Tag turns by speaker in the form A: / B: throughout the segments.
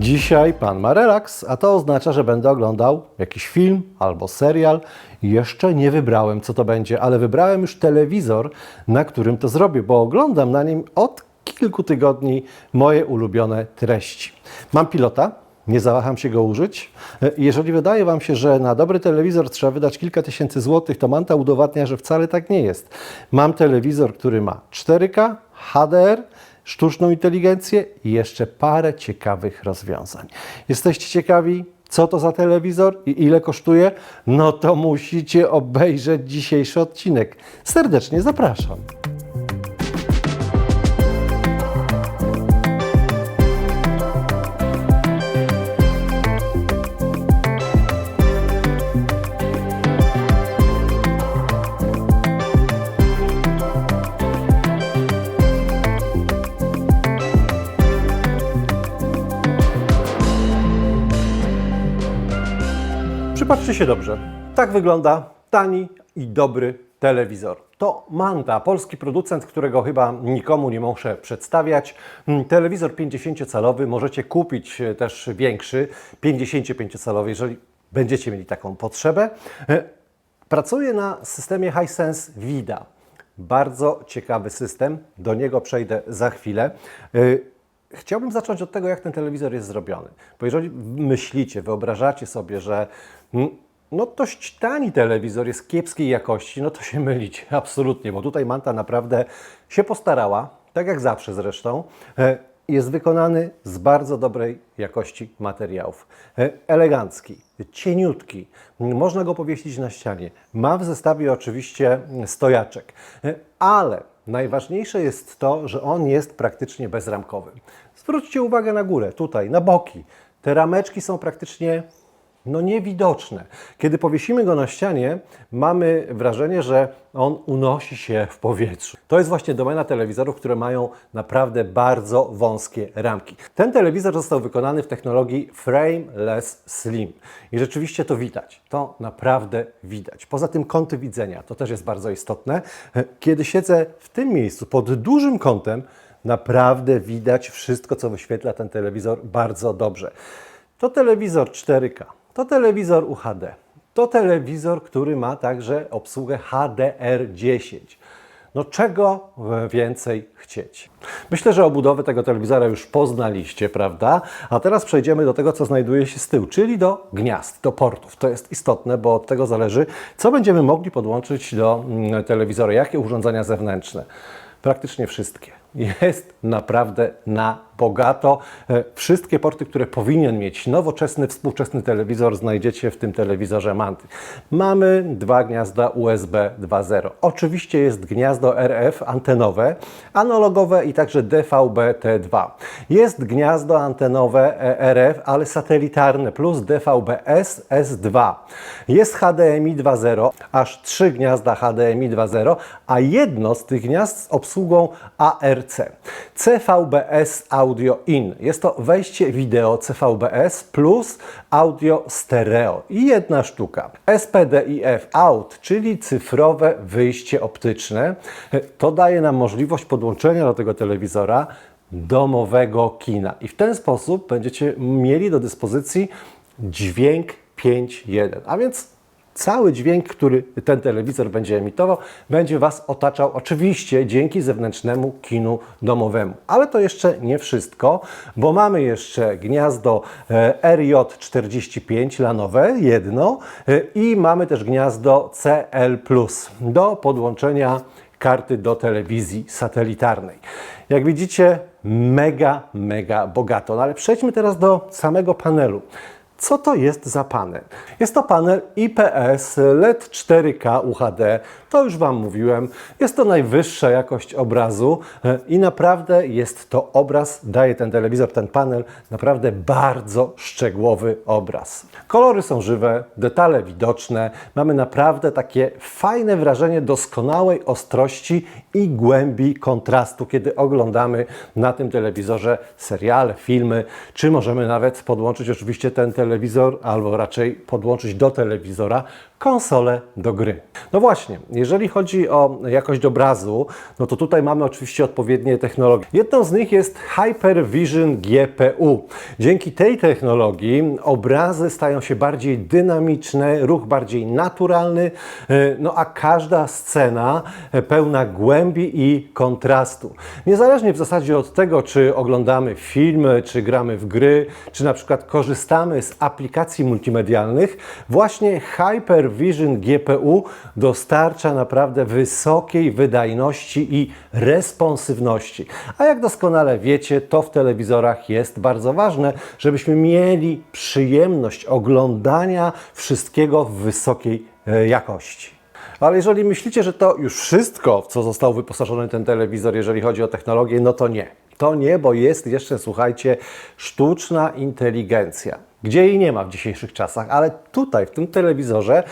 A: Dzisiaj pan ma relaks, a to oznacza, że będę oglądał jakiś film albo serial. Jeszcze nie wybrałem, co to będzie, ale wybrałem już telewizor, na którym to zrobię, bo oglądam na nim od kilku tygodni moje ulubione treści. Mam pilota, nie zawaham się go użyć. Jeżeli wydaje Wam się, że na dobry telewizor trzeba wydać kilka tysięcy złotych, to Manta udowadnia, że wcale tak nie jest. Mam telewizor, który ma 4K, HDR, sztuczną inteligencję i jeszcze parę ciekawych rozwiązań. Jesteście ciekawi, co to za telewizor i ile kosztuje? No to musicie obejrzeć dzisiejszy odcinek. Serdecznie zapraszam. Przypatrzcie się dobrze. Tak wygląda tani i dobry telewizor. To Manta, polski producent, którego chyba nikomu nie muszę przedstawiać. Mm, Telewizor 50-calowy, możecie kupić e, też większy, 55-calowy, jeżeli będziecie mieli taką potrzebę. E, Pracuje na systemie Hisense VIDA. Bardzo ciekawy system, do niego przejdę za chwilę. Chciałbym zacząć od tego, jak ten telewizor jest zrobiony. Bo jeżeli myślicie, wyobrażacie sobie, że mm, no dość tani telewizor jest kiepskiej jakości, no to się mylicie, absolutnie, bo tutaj Manta naprawdę się postarała, tak jak zawsze zresztą. E, Jest wykonany z bardzo dobrej jakości materiałów. E, Elegancki, cieniutki, można go powiesić na ścianie. Ma w zestawie oczywiście stojaczek, E, ale najważniejsze jest to, że on jest praktycznie bezramkowy. Zwróćcie uwagę na górę, tutaj, na boki. Te rameczki są praktycznie no niewidoczne. Kiedy powiesimy go na ścianie, mamy wrażenie, że on unosi się w powietrzu. To jest właśnie domena telewizorów, które mają naprawdę bardzo wąskie ramki. Ten telewizor został wykonany w technologii Frameless Slim i rzeczywiście to widać. To naprawdę widać. Poza tym kąty widzenia, to też jest bardzo istotne. Kiedy siedzę w tym miejscu pod dużym kątem, naprawdę widać wszystko, co wyświetla ten telewizor bardzo dobrze. To telewizor 4K, to telewizor UHD, to telewizor, który ma także obsługę HDR10. No czego więcej chcieć? Myślę, że obudowę tego telewizora już poznaliście, prawda? A teraz przejdziemy do tego, co znajduje się z tyłu, czyli do gniazd, do portów. To jest istotne, bo od tego zależy, co będziemy mogli podłączyć do mm, telewizora, jakie urządzenia zewnętrzne. Praktycznie wszystkie. Jest naprawdę na bogato. E, Wszystkie porty, które powinien mieć nowoczesny, współczesny telewizor, znajdziecie w tym telewizorze Manty. Mamy dwa gniazda USB 2.0. Oczywiście jest gniazdo RF antenowe, analogowe i także DVB-T2. Jest gniazdo antenowe e, RF, ale satelitarne plus DVB-S S2. Jest HDMI 2.0, aż trzy gniazda HDMI 2.0, a jedno z tych gniazd z obsługą ARC. CVBS Audio In. Jest to wejście wideo CVBS plus audio stereo i jedna sztuka. SPDIF Out, czyli cyfrowe wyjście optyczne. To daje nam możliwość podłączenia do tego telewizora domowego kina. I w ten sposób będziecie mieli do dyspozycji dźwięk 5.1, a więc cały dźwięk, który ten telewizor będzie emitował, będzie Was otaczał oczywiście dzięki zewnętrznemu kinu domowemu. Ale to jeszcze nie wszystko, bo mamy jeszcze gniazdo e, RJ45 lanowe, jedno, e, i mamy też gniazdo CL+, do podłączenia karty do telewizji satelitarnej. Jak widzicie, mega, mega bogato. No ale przejdźmy teraz do samego panelu. Co to jest za panel? Jest to panel IPS LED 4K UHD. To już Wam mówiłem. Jest to najwyższa jakość obrazu e, i naprawdę jest to obraz, daje ten telewizor, ten panel, naprawdę bardzo szczegółowy obraz. Kolory są żywe, detale widoczne. Mamy naprawdę takie fajne wrażenie doskonałej ostrości i głębi kontrastu, kiedy oglądamy na tym telewizorze seriale, filmy, czy możemy nawet podłączyć oczywiście ten telewizor telewizor, albo raczej podłączyć do telewizora konsolę do gry. No właśnie, jeżeli chodzi o jakość obrazu, no to tutaj mamy oczywiście odpowiednie technologie. Jedną z nich jest Hypervision GPU. Dzięki tej technologii obrazy stają się bardziej dynamiczne, ruch bardziej naturalny, e, no a każda scena e, pełna głębi i kontrastu. Niezależnie w zasadzie od tego, czy oglądamy filmy, czy gramy w gry, czy na przykład korzystamy z aplikacji multimedialnych, właśnie Hypervision GPU dostarcza naprawdę wysokiej wydajności i responsywności. A jak doskonale wiecie, to w telewizorach jest bardzo ważne, żebyśmy mieli przyjemność oglądania wszystkiego w wysokiej e, jakości. Ale jeżeli myślicie, że to już wszystko, w co został wyposażony ten telewizor, jeżeli chodzi o technologię, no to nie. To nie, bo jest jeszcze, słuchajcie, sztuczna inteligencja. Gdzie jej nie ma w dzisiejszych czasach, ale tutaj, w tym telewizorze,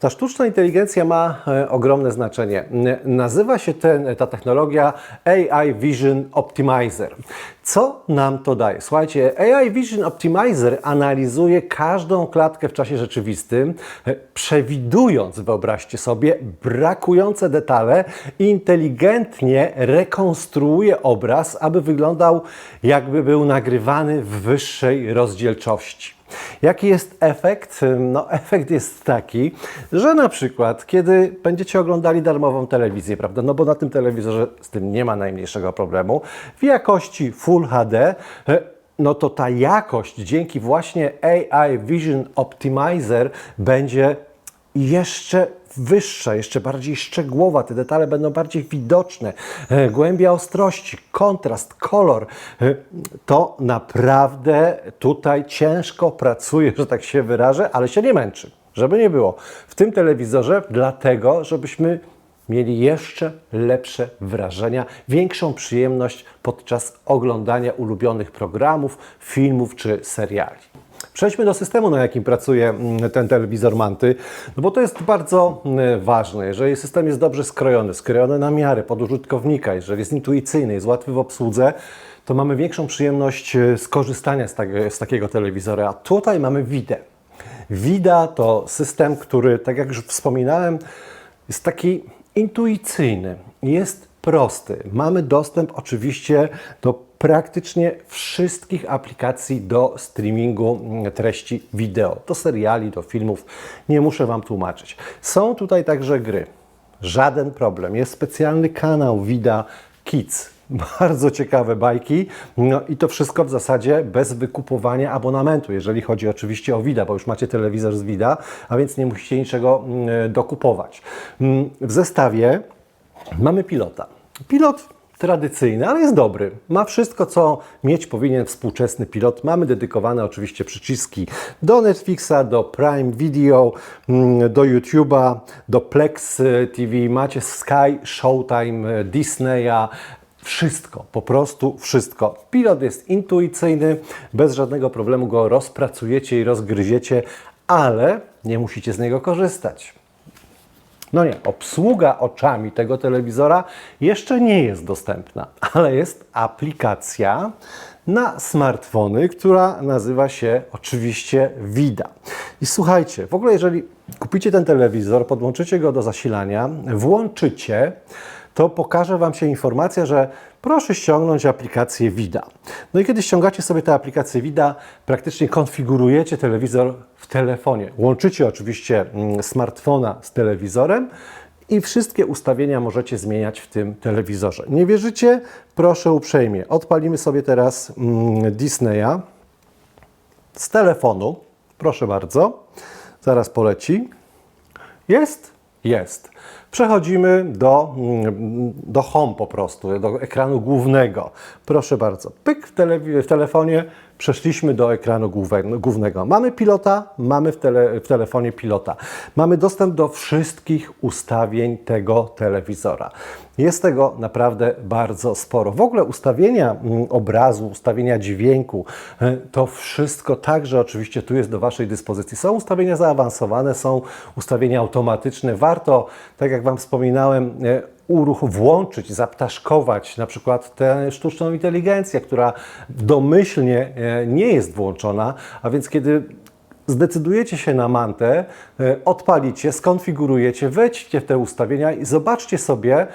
A: ta sztuczna inteligencja ma e, ogromne znaczenie. Nazywa się ten, ta technologia AI Vision Optimizer. Co nam to daje? Słuchajcie, AI Vision Optimizer analizuje każdą klatkę w czasie rzeczywistym, e, przewidując, wyobraźcie sobie, brakujące detale i inteligentnie rekonstruuje obraz, aby wyglądał jakby był nagrywany w wyższej rozdzielczości. Jaki jest efekt? No, efekt jest taki, że na przykład, kiedy będziecie oglądali darmową telewizję, prawda? No bo na tym telewizorze z tym nie ma najmniejszego problemu, w jakości Full HD, e, no to ta jakość dzięki właśnie AI Vision Optimizer będzie jeszcze wyższa, jeszcze bardziej szczegółowa, te detale będą bardziej widoczne, e, głębia ostrości, kontrast, kolor, e, to naprawdę tutaj ciężko pracuje, że tak się wyrażę, ale się nie męczy, żeby nie było. W tym telewizorze dlatego, żebyśmy mieli jeszcze lepsze wrażenia, większą przyjemność podczas oglądania ulubionych programów, filmów czy seriali. Przejdźmy do systemu, na jakim pracuje mm, ten telewizor Manty, no bo to jest bardzo mm, ważne. Jeżeli system jest dobrze skrojony, skrojony na miarę pod użytkownika, jeżeli jest intuicyjny, jest łatwy w obsłudze, to mamy większą przyjemność e, skorzystania z, tego, z takiego telewizora. A tutaj mamy WIDę. WIDA to system, który, tak jak już wspominałem, jest taki intuicyjny, jest prosty. Mamy dostęp oczywiście do praktycznie wszystkich aplikacji do streamingu treści wideo, do seriali, do filmów. Nie muszę Wam tłumaczyć. Są tutaj także gry. Żaden problem. Jest specjalny kanał Vida Kids. Bardzo ciekawe bajki. No i to wszystko w zasadzie bez wykupowania abonamentu, jeżeli chodzi oczywiście o Vida, bo już macie telewizor z Vida, a więc nie musicie niczego mm, dokupować. Mm, W zestawie mamy pilota. Pilot tradycyjny, ale jest dobry. Ma wszystko, co mieć powinien współczesny pilot. Mamy dedykowane oczywiście przyciski do Netflixa, do Prime Video, mm, do YouTube'a, do Plex TV, macie Sky, Showtime, Disneya, wszystko, po prostu wszystko. Pilot jest intuicyjny, bez żadnego problemu go rozpracujecie i rozgryziecie, ale nie musicie z niego korzystać. No nie, obsługa oczami tego telewizora jeszcze nie jest dostępna, ale jest aplikacja na smartfony, która nazywa się oczywiście Vida. I słuchajcie, w ogóle jeżeli kupicie ten telewizor, podłączycie go do zasilania, włączycie, to pokaże Wam się informacja, że proszę ściągnąć aplikację Vida. No i kiedy ściągacie sobie tę aplikację Vida, praktycznie konfigurujecie telewizor w telefonie. Łączycie oczywiście mm, smartfona z telewizorem i wszystkie ustawienia możecie zmieniać w tym telewizorze. Nie wierzycie? Proszę uprzejmie. Odpalimy sobie teraz mm, Disneya z telefonu. Proszę bardzo. Zaraz poleci. Jest? Jest. Przechodzimy do, mm, do home po prostu, do ekranu głównego. Proszę bardzo. Pyk w, telewi- w telefonie, przeszliśmy do ekranu głównego. Mamy pilota, mamy w, tele, w telefonie pilota. Mamy dostęp do wszystkich ustawień tego telewizora. Jest tego naprawdę bardzo sporo. W ogóle ustawienia mm, obrazu, ustawienia dźwięku, e, to wszystko także oczywiście tu jest do Waszej dyspozycji. Są ustawienia zaawansowane, są ustawienia automatyczne. Warto, tak jak Wam wspominałem, e, uruch włączyć, zaptaszkować na przykład tę sztuczną inteligencję, która domyślnie e, nie jest włączona, a więc kiedy zdecydujecie się na mantę, e, odpalicie, skonfigurujecie, wejdźcie w te ustawienia i zobaczcie sobie,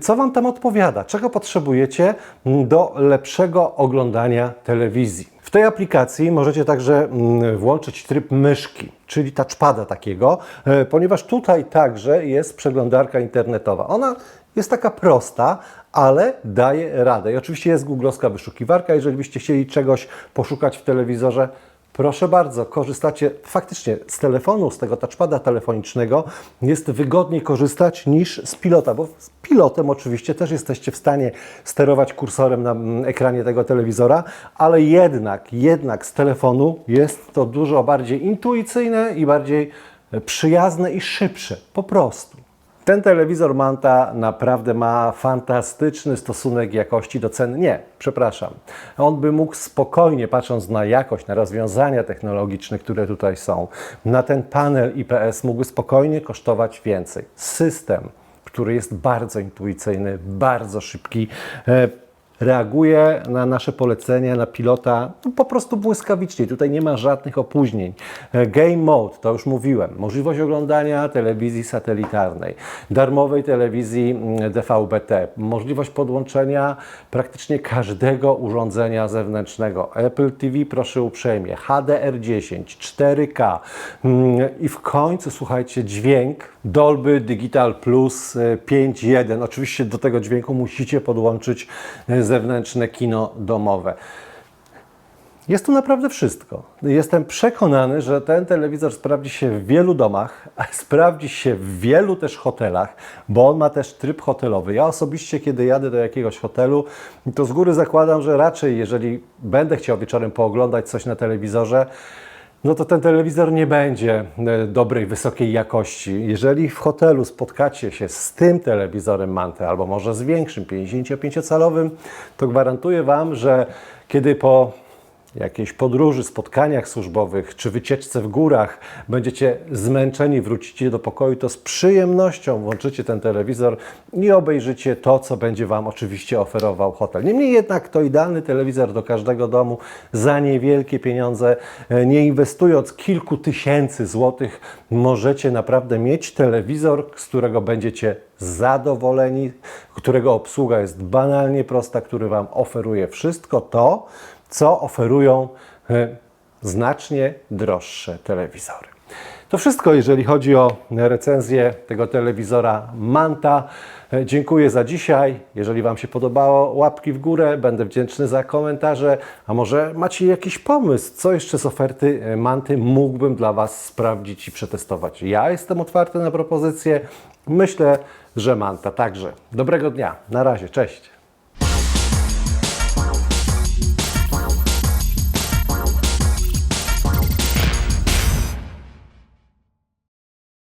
A: co Wam tam odpowiada, czego potrzebujecie mm, do lepszego oglądania telewizji. W tej aplikacji możecie także mm, włączyć tryb myszki, czyli touchpada takiego, e, ponieważ tutaj także jest przeglądarka internetowa. Ona jest taka prosta, ale daje radę. I oczywiście jest googlowska wyszukiwarka, jeżeli byście chcieli czegoś poszukać w telewizorze, Proszę bardzo, korzystacie faktycznie z telefonu, z tego touchpada telefonicznego. Jest wygodniej korzystać niż z pilota, bo z pilotem oczywiście też jesteście w stanie sterować kursorem na mm, ekranie tego telewizora, ale jednak, jednak z telefonu jest to dużo bardziej intuicyjne i bardziej e, przyjazne i szybsze, po prostu. Ten telewizor Manta naprawdę ma fantastyczny stosunek jakości do ceny. Nie, przepraszam. On by mógł spokojnie, patrząc na jakość, na rozwiązania technologiczne, które tutaj są, na ten panel IPS, mógłby spokojnie kosztować więcej. System, który jest bardzo intuicyjny, bardzo szybki, e, reaguje na nasze polecenia, na pilota no, po prostu błyskawicznie. Tutaj nie ma żadnych opóźnień. E, Game Mode, to już mówiłem, możliwość oglądania telewizji satelitarnej, darmowej telewizji mm, DVB-T, możliwość podłączenia praktycznie każdego urządzenia zewnętrznego. Apple TV, proszę uprzejmie, HDR10, 4K mm, i w końcu, słuchajcie, dźwięk Dolby Digital Plus e, 5.1. Oczywiście do tego dźwięku musicie podłączyć e, zewnętrzne kino domowe. Jest tu naprawdę wszystko. Jestem przekonany, że ten telewizor sprawdzi się w wielu domach, sprawdzi się w wielu też hotelach, bo on ma też tryb hotelowy. Ja osobiście, kiedy jadę do jakiegoś hotelu, to z góry zakładam, że raczej, jeżeli będę chciał wieczorem pooglądać coś na telewizorze, no to ten telewizor nie będzie e, dobrej, wysokiej jakości. Jeżeli w hotelu spotkacie się z tym telewizorem Mante, albo może z większym, 55-calowym, to gwarantuję Wam, że kiedy po jakiejś podróży, spotkaniach służbowych czy wycieczce w górach będziecie zmęczeni, wrócicie do pokoju, to z przyjemnością włączycie ten telewizor i obejrzycie to, co będzie Wam oczywiście oferował hotel. Niemniej jednak to idealny telewizor do każdego domu za niewielkie pieniądze, e, nie inwestując kilku tysięcy złotych, możecie naprawdę mieć telewizor, z którego będziecie zadowoleni, którego obsługa jest banalnie prosta, który Wam oferuje wszystko to, co oferują e, znacznie droższe telewizory. To wszystko, jeżeli chodzi o recenzję tego telewizora Manta. E, Dziękuję za dzisiaj. Jeżeli Wam się podobało, łapki w górę. Będę wdzięczny za komentarze. A może macie jakiś pomysł, co jeszcze z oferty e, Manty mógłbym dla Was sprawdzić i przetestować? Ja jestem otwarty na propozycje. Myślę, że Manta także. Dobrego dnia. Na razie. Cześć.